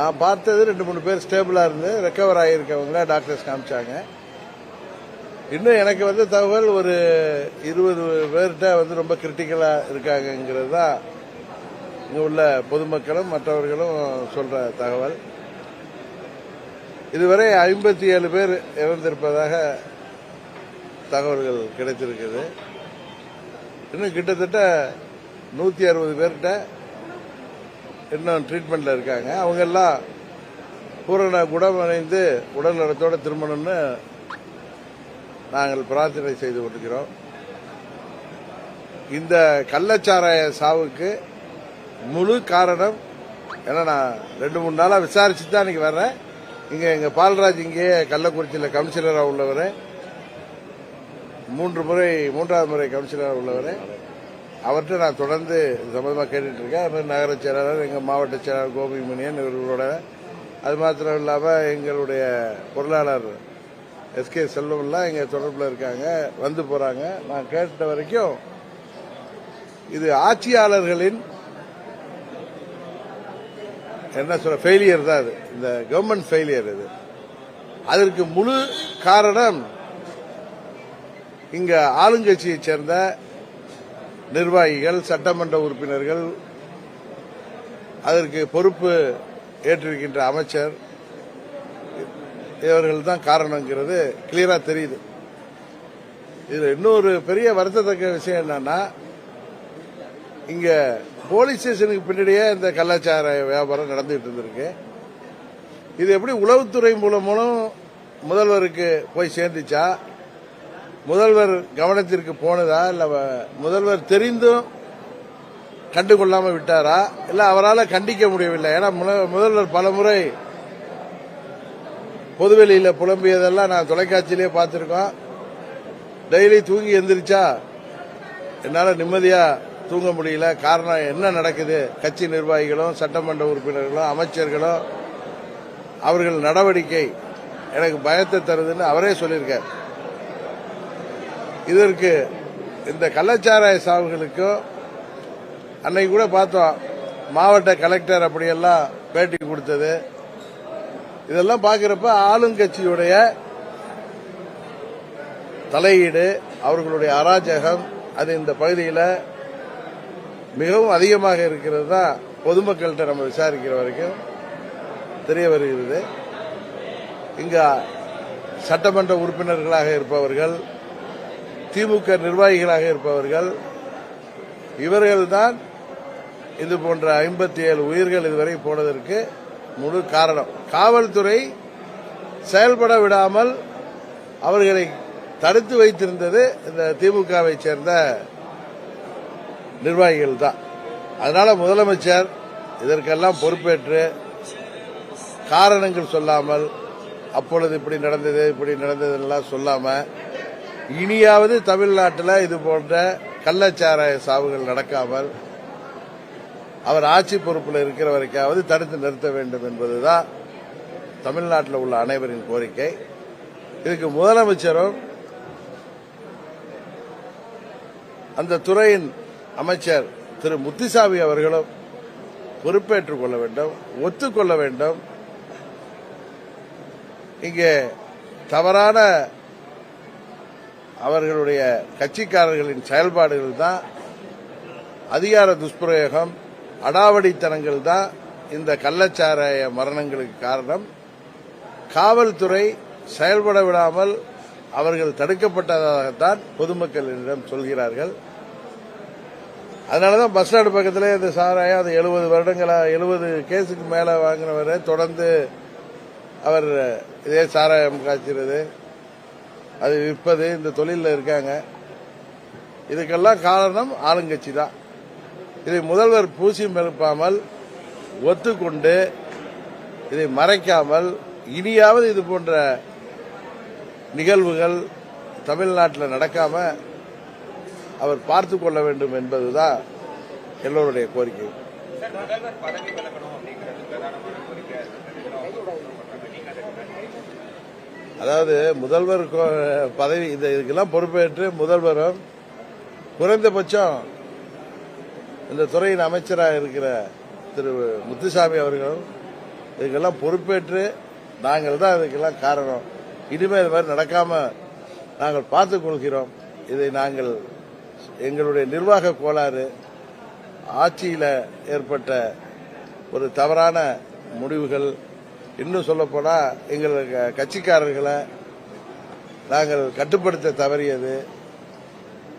நான் பார்த்தது ரெண்டு மூணு பேர் ஸ்டேபிளாக இருந்து ரெக்கவர் ஆகியிருக்கவங்கள டாக்டர்ஸ் காமிச்சாங்க. இன்னும் எனக்கு வந்து தகவல் ஒரு இருபது பேர்கிட்ட வந்து ரொம்ப கிரிட்டிக்கலாக இருக்காங்கங்கிறது தான் இங்கே உள்ள பொதுமக்களும் மற்றவர்களும் சொல்கிற தகவல். இதுவரை ஐம்பத்தி ஏழு பேர் இறந்திருப்பதாக தகவல்கள் கிடைத்திருக்குது. இன்னும் கிட்டத்தட்ட நூற்றி அறுபது பேர்கிட்ட இன்னும் ட்ரீட்மெண்ட்ல இருக்காங்க. அவங்க எல்லாம் பூரண குணமடைந்து உடல் நலத்தோடு திரும்பணும்னு நாங்கள் பிரார்த்தனை செய்து கொண்டிருக்கிறோம். இந்த கள்ளச்சாராய சாவுக்கு முழு காரணம் ஏன்னா நான் ரெண்டு மூணு நாளாக விசாரிச்சு தான் இன்னைக்கு வர்றேன். இங்கே எங்கள் பால்ராஜ் இங்கேயே கள்ளக்குறிச்சியில் கவுன்சிலராக உள்ளவர். மூன்று முறை மூன்றாவது முறை கவுன்சிலராக உள்ளவர். அவர்கிட்ட நான் தொடர்ந்து சம்மந்தமாக கேட்டுட்டு இருக்கேன். அது மாதிரி நகர செயலாளர் எங்கள் மாவட்ட செயலாளர் கோபி மணியன் இவர்களோட. அது மாத்திரம் இல்லாமல் எங்களுடைய பொருளாளர் எஸ்கே செல்வம்லாம் எங்கள் தொடர்பில் இருக்காங்க வந்து போகிறாங்க நான் கேட்ட வரைக்கும் இது ஆட்சியாளர்களின் என்ன சொல்ற ஃபெயிலியர் தான் இது இந்த கவர்மெண்ட் ஃபெயிலியர் இது. அதற்கு முழு காரணம் இங்க ஆளுங்கட்சியை சேர்ந்த நிர்வாகிகள் சட்டமன்ற உறுப்பினர்கள் அதற்கு பொறுப்பு ஏற்றிருக்கின்ற அமைச்சர் இவர்கள் தான் காரணங்கிறது கிளியரா தெரியுது. இதுல இன்னொரு பெரிய வருத்தத்தக்க விஷயம் என்னன்னா இங்க போலீஸ் ஸ்டேஷனுக்கு பின்னாடியே இந்த கலாச்சார வியாபாரம் நடந்துகிட்டு இருந்திருக்கு. இது எப்படி உளவுத்துறை மூலமும் முதல்வருக்கு போய் சேர்ந்துச்சா? முதல்வர் கவனத்திற்கு போனதா இல்ல வ- முதல்வர் தெரிந்தும் கண்டுகொள்ளாம விட்டாரா? இல்ல அவரால் கண்டிக்க முடியவில்லை? ஏன்னா முன- முதல்வர் பலமுறை பொதுவெளியில புலம்பியதெல்லாம் நான் தொலைக்காட்சியிலே பார்த்திருக்கோம். டெய்லி தூங்கி எந்திரிச்சா என்னால நிம்மதியா தூங்க முடியல. காரணம் என்ன நடக்குது? கட்சி நிர்வாகிகளும் சட்டமன்ற உறுப்பினர்களும் அமைச்சர்களும் அவர்கள் நடவடிக்கை எனக்கு பயத்தை தருதுன்னு அவரே சொல்லியிருக்கார். இதற்கு இந்த கள்ளச்சாராய சாவுகளுக்கும் அன்னைக்கு கூட பார்த்தோம் மாவட்ட கலெக்டர் அப்படியெல்லாம் பேட்டி கொடுத்தது. இதெல்லாம் பார்க்கிறப்ப ஆளுங்கட்சியுடைய தலையீடு அவர்களுடைய அராஜகம் அது இந்த பகுதியில் மிகவும் அதிகமாக இருக்கிறது தான் பொதுமக்கள்கிட்ட நம்ம விசாரிக்கிற வரைக்கும் தெரிய வருகிறது. இங்க சட்டமன்ற உறுப்பினர்களாக இருப்பவர்கள் திமுக நிர்வாகிகளாக இருப்பவர்கள் இவர்கள்தான் இது போன்ற ஐம்பத்தி ஏழு உயிர்கள் இதுவரை போனதற்கு முழு காரணம். காவல்துறை செயல்பட விடாமல் அவர்களை தடுத்து வைத்திருந்தது இந்த திமுகவை சேர்ந்த நிர்வாகிகள் தான் அதனால முதலமைச்சர் இதற்கெல்லாம் பொறுப்பேற்று காரணங்கள் சொல்லாமல் அப்பொழுது இப்படி நடந்தது இப்படி நடந்ததுலாம் சொல்லாமல் இனியாவது தமிழ்நாட்டில் இது போன்ற கள்ளச்சாராய சாவுகள் நடக்காமல் அவர் ஆட்சி பொறுப்பில் இருக்கிற வரைக்காவது தடுத்து நிறுத்த வேண்டும் என்பதுதான் தமிழ்நாட்டில் உள்ள அனைவரின் கோரிக்கை. இதுக்கு முதலமைச்சரும் அந்த துறையின் அமைச்சர் திரு முத்துசாமி அவர்களும் பொறுப்பேற்றுக் கொள்ள வேண்டும் ஒத்துக்கொள்ள வேண்டும். இங்கே தவறான அவர்களுடைய கட்சிக்காரர்களின் செயல்பாடுகள் தான் அதிகார துஷ்பிரயோகம் அடாவடித்தனங்கள் தான் இந்த கள்ளச்சாராய மரணங்களுக்கு காரணம். காவல்துறை செயல்பட விடாமல் அவர்கள் தடுக்கப்பட்டதாகத்தான் பொதுமக்களிடம் சொல்கிறார்கள். அதனாலதான் பஸ் ஸ்டாண்டு பக்கத்தில் இந்த சாராயம் அது எழுபது வருடங்களா எழுபது கேஸுக்கு மேலே வாங்கினவரை தொடர்ந்து அவர் இதே சாராயம் காய்ச்சிறது. அது விற்பது இந்த தொழிலில் இருக்காங்க. இதுக்கெல்லாம் காரணம் ஆளுங்கட்சி தான். இதை முதல்வர் பூசியம் எழுப்பாமல் ஒத்துக்கொண்டு இதை மறைக்காமல் இனியாவது இது போன்ற நிகழ்வுகள் தமிழ்நாட்டில் நடக்காம அவர் பார்த்து கொள்ள வேண்டும் என்பதுதான் எல்லோருடைய கோரிக்கை சார் முதல்வர் பதவி விலகணும் அப்படிங்கிறது பிரதானமான கோரிக்கை நீங்க அதுக்கு அதாவது முதல்வர் கோ- பதவி இந்த இதுக்கெல்லாம் பொறுப்பேற்று முதல்வரும் குறைந்தபட்சம் இந்த துறையின் அமைச்சராக இருக்கிற திரு முத்துசாமி அவர்களும் இதுக்கெல்லாம் பொறுப்பேற்று நாங்கள் தான் இதுக்கெல்லாம் காரணம். இனிமேல் இது மாதிரி நடக்காம நாங்கள் பார்த்துக் கொள்கிறோம். இதை நாங்கள் எங்களுடைய நிர்வாக கோளாறு ஆட்சியில் ஏற்பட்ட ஒரு தவறான முடிவுகள் இன்னும் சொல்லப்போனா எங்கள் க- கட்சிக்காரர்களை நாங்கள் கட்டுப்படுத்த தவறியது.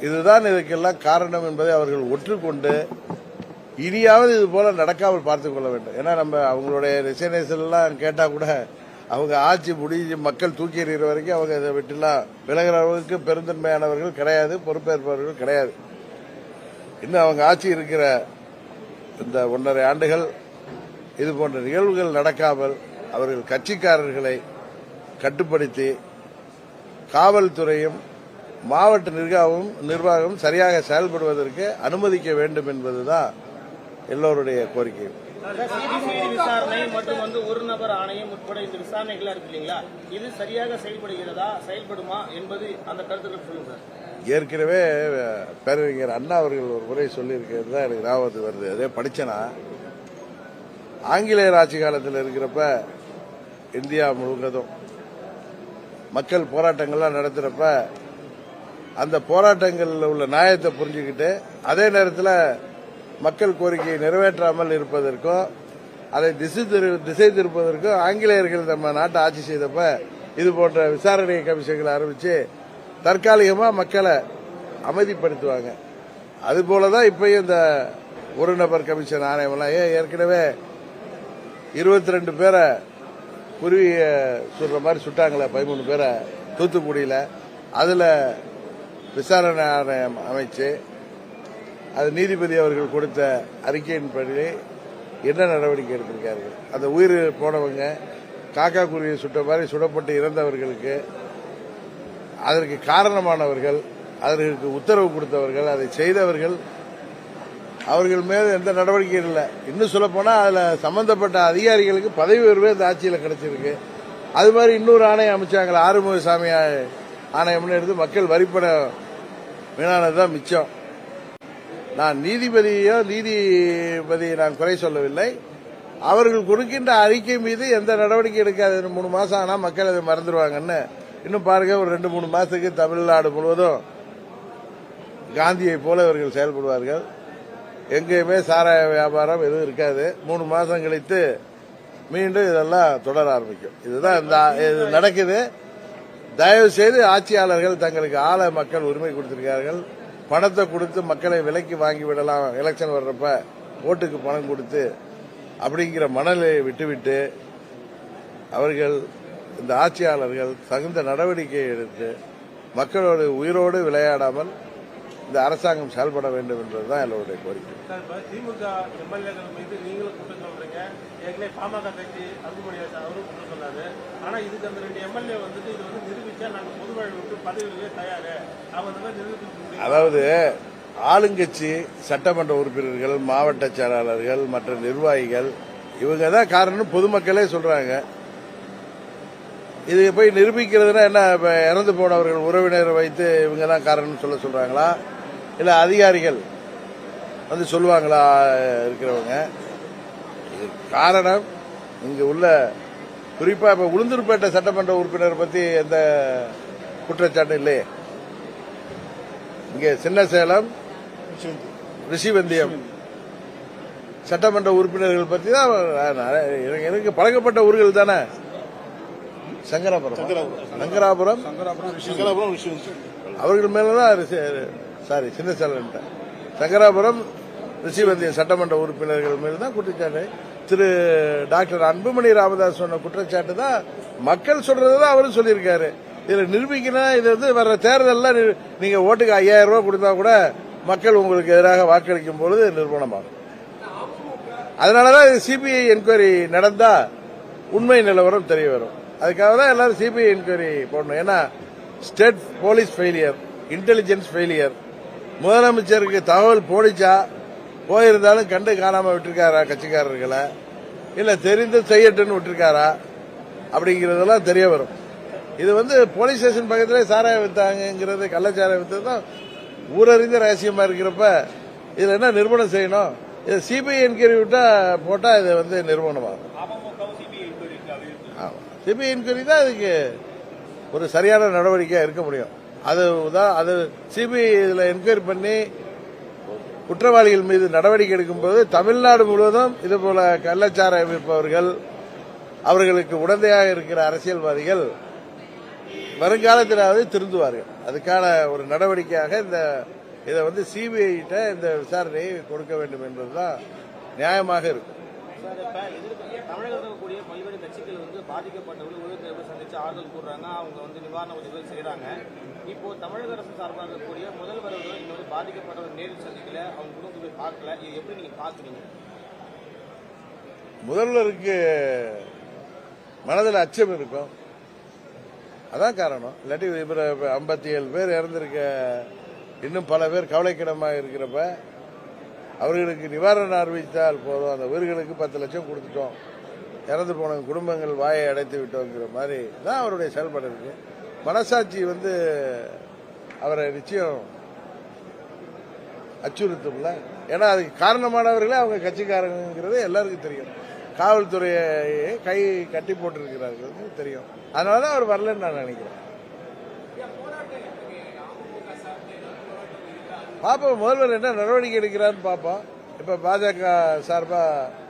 இதுதான் இதுக்கெல்லாம் காரணம் என்பதை அவர்கள் ஒற்றுக்கொண்டு இனியாவது இது போல நடக்காமல் பார்த்துக் கொள்ள வேண்டும். ஏன்னா நம்ம அவங்களுடைய ரிசைனேஷன் எல்லாம் கேட்டா கூட அவங்க ஆட்சி முடிஞ்சு மக்கள் தூக்கி எறிகிற வரைக்கும் அவங்க இதை விட்டுலாம் விலகிறவர்களுக்கு அளவுக்கு பெருந்தன்மையானவர்கள் கிடையாது பொறுப்பேற்பவர்கள் கிடையாது. இன்னும் அவங்க ஆட்சி இருக்கிற இந்த ஒன்றரை ஆண்டுகள் இது போன்ற நிகழ்வுகள் நடக்காமல் அவர்கள் கட்சிக்காரர்களை கட்டுப்படுத்தி காவல்துறையும் மாவட்ட நிர்வாகமும் நிர்வாகம் சரியாக செயல்படுவதற்கு அனுமதிக்க வேண்டும் என்பதுதான் எல்லோருடைய கோரிக்கை. சிபிசிஐடி விசாரணை மற்றும் வந்து ஒரு நபர் ஆணையம் உட்பட இந்த விசாரணைகள்லாம் இருக்கு இல்லைங்களா? இது சரியாக செயல்படுகிறதா செயல்படுமா என்பது அந்த கருத்துக்கள் சொல்லுங்க சார். ஏற்கனவே பேரறிஞர் அண்ணா அவர்கள் ஒரு முறை சொல்லியிருக்கிறது தான் எனக்கு ஞாபகத்துக்கு வருது. அதே படிச்சேனா? ஆங்கிலேயர் ஆட்சி காலத்தில் இருக்கிறப்ப இந்தியா முழுவதும் மக்கள் போராட்டங்கள்லாம் நடத்துறப்ப அந்த போராட்டங்களில் உள்ள நியாயத்தை புரிஞ்சுக்கிட்டு அதே நேரத்தில் மக்கள் கோரிக்கையை நிறைவேற்றாமல் இருப்பதற்கும் அதை திசை திரு திசை திருப்பதற்கும் ஆங்கிலேயர்கள் நம்ம நாட்டை ஆட்சி செய்தப்ப இது போன்ற விசாரணை கமிஷன்களை ஆரம்பித்து தற்காலிகமாக மக்களை அமைதிப்படுத்துவாங்க. அதுபோல தான் இப்பயும் இந்த ஒரு நபர் கமிஷன் ஆணையம்லாம் ஏன் ஏற்கனவே இருபத்தி ரெண்டு பேரை குருவிய சுடுற மாதிரி சுட்டாங்களே பதிமூணு பேரை தூத்துக்குடியில். அதில் விசாரணை ஆணையம் அமைச்சு அது நீதிபதி அவர்கள் கொடுத்த அறிக்கையின்படி என்ன நடவடிக்கை எடுத்திருக்கார்கள்? அந்த உயிர் போனவங்க காக்கா குருவியை சுட்ட மாதிரி சுடப்பட்டு இறந்தவர்களுக்கு அதற்கு காரணமானவர்கள் அதற்கு உத்தரவு கொடுத்தவர்கள் அதை செய்தவர்கள் அவர்கள் மேல் எந்த நடவடிக்கையும் இல்லை. இன்னும் சொல்ல போனா அதுல சம்பந்தப்பட்ட அதிகாரிகளுக்கு பதவி உயர்வே இந்த ஆட்சியில் கிடைச்சிருக்கு. அது மாதிரி இன்னொரு ஆணையம் அமைச்சாங்களே ஆறுமுகசாமி ஆணையம்னு எடுத்து மக்கள் வரிப்பணம் வீணானதுதான் மிச்சம். நான் நீதிபதியோ நீதிபதியை நான் குறை சொல்லவில்லை. அவர்கள் கொடுக்கின்ற அறிக்கை மீது எந்த நடவடிக்கை எடுக்காது. மூணு மாசம் ஆனால் மக்கள் அதை மறந்துடுவாங்கன்னு இன்னும் பாருங்க ஒரு ரெண்டு மூணு மாசத்துக்கு தமிழ்நாடு முழுவதும் காந்தியை போல இவர்கள் செயல்படுவார்கள். எங்கேயுமே சாராய வியாபாரம் எதுவும் இருக்காது. மூணு மாசம் கழித்து மீண்டும் இதெல்லாம் தொடர ஆரம்பிக்கும். இதுதான் இந்த இது நடக்குது. தயவு செய்து ஆட்சியாளர்கள் தங்களுக்கு ஆள மக்கள் உரிமை கொடுத்திருக்கார்கள் பணத்தை கொடுத்து மக்களை விலைக்கு வாங்கி விடலாம். எலெக்ஷன் வர்றப்ப ஓட்டுக்கு பணம் கொடுத்து அப்படிங்கிற மணலை விட்டுவிட்டு அவர்கள் இந்த ஆட்சியாளர்கள் தகுந்த நடவடிக்கை எடுத்து மக்களோடு உயிரோடு விளையாடாமல் இந்த அரசாங்கம் செயல்பட வேண்டும் என்பதுதான் எல்லோருடைய கோரிக்கை. திமுக எம்எல்ஏக்கள் மீது நீங்களும் குற்றம் சொல்றீங்க. ஏற்கனவே பாமக கட்சி அன்புமணி சார் அவரும் குற்றம் சொன்னாரு. ஆனா இதுக்கு அந்த ரெண்டு எம்எல்ஏ வந்துட்டு இது வந்து நிரூபிச்சா நாங்க பொது வாழ்வு விட்டு பதவியிலே தயாரு. அவங்க அந்த மாதிரி நிரூபிக்க முடியும். அதாவது ஆளுங்கட்சி சட்டமன்ற உறுப்பினர்கள் மாவட்ட செயலாளர்கள் மற்ற நிர்வாகிகள் இவங்க தான் காரணம் பொதுமக்களே சொல்றாங்க. இது போய் நிரூபிக்கிறதுனா என்ன இறந்து போனவர்கள் உறவினரை வைத்து இவங்க தான் காரணம்னு சொல்ல சொல்றாங்களா? இல்ல அதிகாரிகள் வந்து சொல்லுவாங்களா இருக்கிறவங்க. இது காரணம் இங்க உள்ள குறிப்பா இப்ப உளுந்தூர்பேட்டை சட்டமன்ற உறுப்பினர் பத்தி எந்த குற்றச்சாட்டு இல்லையே. இங்க சின்ன சேலம் ரிஷிவந்தியம். சட்டமன்ற உறுப்பினர்கள் பத்தி தான் எனக்கு- எனக்கு பழக்கப்பட்ட ஊர்கள் தானே? சங்கராபுரம். சங்கராபுரம். அவர்கள் மேலதான் சாரி சின்ன சங்கராபுரம் ரிஷிவந்திய சட்டமன்ற உறுப்பினர்கள் மீது தான் குற்றச்சாட்டு. திரு டாக்டர் அன்புமணி ராமதாஸ் சொன்ன குற்றச்சாட்டு தான் மக்கள் சொல்றது தான் அவரும் சொல்லியிருக்காரு. இதுல நிரூபிக்கணும் இது வந்து வர்ற தேர்தலில் நீங்கள் நீங்க ஓட்டுக்கு ஐயாயிரம் ரூபாய் கொடுத்தா கூட மக்கள் உங்களுக்கு எதிராக வாக்களிக்கும் பொழுது நிர்மாணமாகும் அதனாலதான் சிபிஐ என்கொயரி நடந்தா உண்மை நிலவரம் தெரிய வரும். அதுக்காக தான் எல்லாரும் சிபிஐ என்கொயரி போடணும். ஏன்னா state police failure intelligence failure முதலமைச்சருக்கு தகவல் போடிச்சா போயிருந்தாலும் கண்டு காணாம விட்டுருக்காரா கட்சிக்காரர்களை? இல்ல தெரிந்து செய்யட்டுன்னு விட்டுருக்காரா? அப்படிங்கறதெல்லாம் தெரிய வரும். இது வந்து போலீஸ் ஸ்டேஷன் பக்கத்துல சாராயம் வித்தாங்கிறது கள்ளச்சாராயம் வித்தது தான் ஊரறிந்த ரகசியமா இருக்கிறப்ப இதுல என்ன நிறுவனம் செய்யணும்? இது சிபிஐ என்கொயரி விட்டா போட்டா இது வந்து நிறுவனமாகும் அமமுகவும் சிபிஐ என்கொயரி தான் அதுக்கு ஒரு சரியான நடவடிக்கையா இருக்க முடியும். அது தான் அது சிபிஐ இதில் என்கொயரி பண்ணி குற்றவாளிகள் மீது நடவடிக்கை எடுக்கும்போது தமிழ்நாடு முழுவதும் இதுபோல கள்ளச்சாராயம் விற்பவர்கள் அவர்களுக்கு உடந்தையாக இருக்கிற அரசியல்வாதிகள் வருங்காலத்திலாவது திருந்துவார்கள். அதுக்கான ஒரு நடவடிக்கையாக இந்த இதை வந்து சிபிஐட்ட இந்த விசாரணையை கொடுக்க வேண்டும் என்பதுதான் நியாயமாக இருக்கும். சார் இருக்கக்கூடிய பல்வேறு கட்சிகள் வந்து பாதிக்கப்பட்டவர்கள் உயிரிழப்பு சந்தித்து ஆறுதல் கூறுறாங்க. அவங்க வந்து நிவாரண உதவிகள் செய்கிறாங்க இப்போ தமிழக அரசு சார்பாக இருக்கக்கூடிய முதல்வர்கள் இந்த மாதிரி பாதிக்கப்பட்டவர் நேரில் சந்திக்கல. அவங்க குடும்பத்தை போய் பார்க்கல. இது எப்படி நீங்க பாக்குறீங்க முதல்வருக்கு மனதில் அச்சம் இருக்கும். அதான் காரணம். இல்லாட்டி ஐம்பத்தி ஏழு பேர் இறந்திருக்க இன்னும் பல பேர் கவலைக்கிடமாக இருக்கிறப்ப அவர்களுக்கு நிவாரணம் அறிவித்தால் போதும். அந்த உயிர்களுக்கு பத்து லட்சம் கொடுத்துட்டோம். இறந்து போன குடும்பங்கள் வாயை அடைத்து விட்டோங்கிற மாதிரி தான் அவருடைய செயல்பாடு இருக்கு. மனசாட்சி வந்து அவரை நிச்சயம் அச்சுறுத்தும்ல. ஏன்னா அதுக்கு காரணமானவர்களே அவங்க கட்சிக்காரங்கிறது எல்லாருக்கும் தெரியும். காவல்துறையை கை கட்டி போட்டிருக்கிறார்கள் தெரியும். அதனால தான் அவர் வரலன்னு நான் நினைக்கிறேன். பார்ப்போம் முதல்வர் என்ன நடவடிக்கை எடுக்கிறான்னு பார்ப்போம் இப்போ பாஜக சார்பாக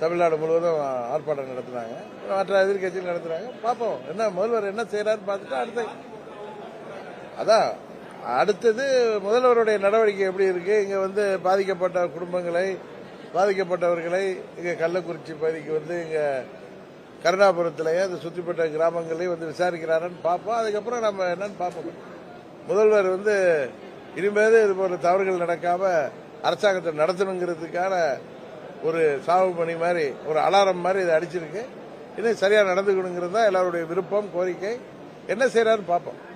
தமிழ்நாடு முழுவதும் ஆர்ப்பாட்டம் நடத்துனாங்க. மற்ற எதிர்கட்சிகள் நடத்துறாங்க. பார்ப்போம். என்ன முதல்வர் என்ன செய்யறாரு பார்த்துட்டு அடுத்த. அதான் அடுத்தது முதல்வருடைய நடவடிக்கை எப்படி இருக்கு? இங்க வந்து பாதிக்கப்பட்ட குடும்பங்களை பாதிக்கப்பட்டவர்களை இங்க கள்ளக்குறிச்சி பகுதிக்கு வந்து இங்க கருணாபுரத்திலேயே அந்த சுற்றிப்பட்ட கிராமங்களையும் வந்து விசாரிக்கிறாருன்னு பார்ப்போம். அதுக்கப்புறம் நம்ம என்னன்னு பார்ப்போம். முதல்வர் வந்து இனிமேல் இது போன்ற தவறுகள் நடக்காம அரசாங்கத்தை நடத்தணுங்கிறதுக்கான ஒரு சாவு பணி மாதிரி ஒரு அலாரம் மாதிரி இதை அடிச்சிருக்கு. இன்னும் சரியா நடந்துக்கணுங்கிறது தான் எல்லாருடைய விருப்பம் கோரிக்கை. என்ன செய்கிறாருன்னு பார்ப்போம்.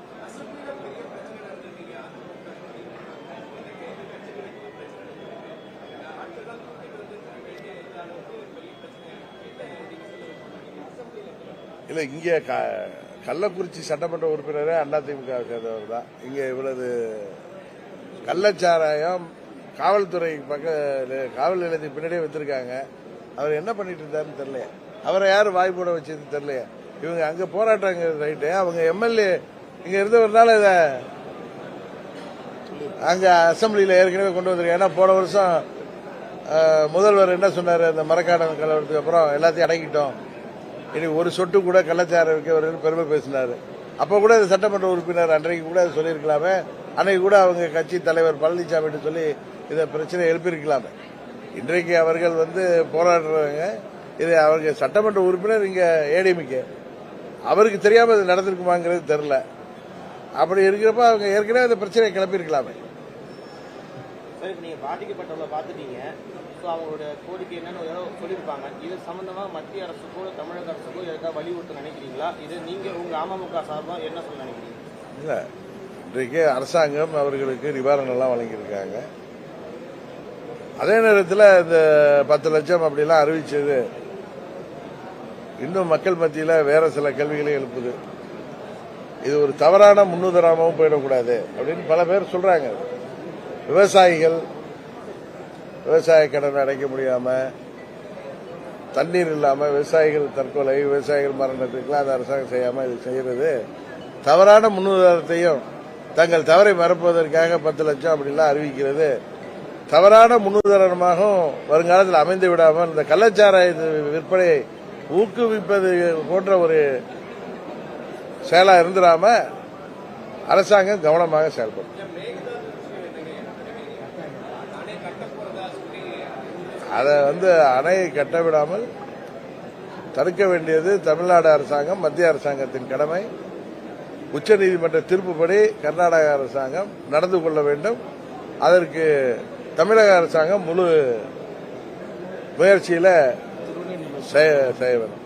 இல்ல இங்க க- கள்ளக்குறிச்சி சட்டமன்ற உறுப்பினரே அதிமுக சேர்ந்தவர் தான். இங்க இவ்வளவு கள்ளச்சாராயம் காவல்துறை பக்க காவல் நிலையத்துக்கு பின்னாடியே வச்சிருக்காங்க அவர் என்ன பண்ணிட்டு இருந்தாருன்னு தெரியல. அவரை யார் வாய் போட வச்சது தெரியல. இவங்க அங்க போராட்டம் ரைட்டு அவங்க எம்எல்ஏ இங்க இருந்தவர்னால இத அங்க அசம்பிளியில ஏற்கனவே கொண்டு வந்திருக்காங்க. ஏன்னா போன வருஷம் முதல்வர் என்ன சொன்னாரு அந்த மரக்காடன் கலவரத்துக்கு அப்புறம் எல்லாத்தையும் அடங்கிட்டோம் இனி ஒரு சொட்டு கூட கள்ளச்சாரம் வைக்க பெருமை பேசினாரு. அப்ப கூட இந்த சட்டமன்ற உறுப்பினர் அன்றைக்கு கூட சொல்லியிருக்கலாமே. அன்னைக்கு கூட அவங்க கட்சி தலைவர் பழனிசாமி சொல்லி இதை பிரச்சனை எழுப்பியிருக்கலாமே. இன்றைக்கு அவர்கள் வந்து போராடுறாங்க இது அவங்க சட்டமன்ற உறுப்பினர் இங்க ஏடிஎம்கே. அவருக்கு தெரியாம இது நடந்திருக்குமாங்கிறது தெரியல. அப்படி இருக்கிறப்ப அவங்க ஏற்கனவே அந்த பிரச்சனையை கிளப்பியிருக்கலாமே. நீங்க பாதிக்கப்பட்டவங்களை பார்த்துட்டீங்க. ஸோ அவங்களோட கோரிக்கை என்னன்னு சொல்லியிருப்பாங்க. இது சம்பந்தமா மத்திய அரசுக்கோ தமிழக அரசுக்கோ ஏதாவது வலியுறுத்த நினைக்கிறீங்களா? இது நீங்க உங்க அமமுக சார்பா என்ன சொல்ல நினைக்கிறீங்க? இல்ல. இன்றைக்கு அரசாங்கம் அவர்களுக்கு நிவாரணம் எல்லாம் வழங்கியிருக்காங்க. அதே நேரத்தில் இந்த பத்து லட்சம் அப்படிலாம் அறிவிச்சது இன்னும் மக்கள் மத்தியில் வேற சில கேள்விகளை எழுப்புது. இது ஒரு தவறான முன்னுதாரணமும் போயிடக்கூடாது அப்படின்னு பல பேர் சொல்றாங்க. விவசாயிகள் விவசாய கடன் அடைக்க முடியாம தண்ணீர் இல்லாம விவசாயிகள் தற்கொலை விவசாயிகள் மரணத்துக்குலாம் அந்த அரசாங்கம் செய்யாம இது செய்யறது. தவறான முன்னுதாரணத்தையும் தங்கள் தவறை மறப்பதற்காக பத்து லட்சம் அப்படிலாம் அறிவிக்கிறது. தவறான முன்னுதாரணமாகவும் வருங்காலத்தில் அமைந்து விடாமல் இந்த கள்ளச்சாராய விற்பனையை ஊக்குவிப்பது போன்ற ஒரு செயலா இருந்துடாம அரசாங்கம் கவனமாக செயல்படும். அதை வந்து அணையை கட்ட விடாமல் தடுக்க வேண்டியது தமிழ்நாடு அரசாங்கம் மத்திய அரசாங்கத்தின் கடமை. உச்சநீதிமன்ற தீர்ப்புப்படி கர்நாடக அரசாங்கம் நடந்து கொள்ள வேண்டும். அதற்கு தமிழக அரசாங்கம் முழு முயற்சியில செய்ய செய்ய வேண்டும்.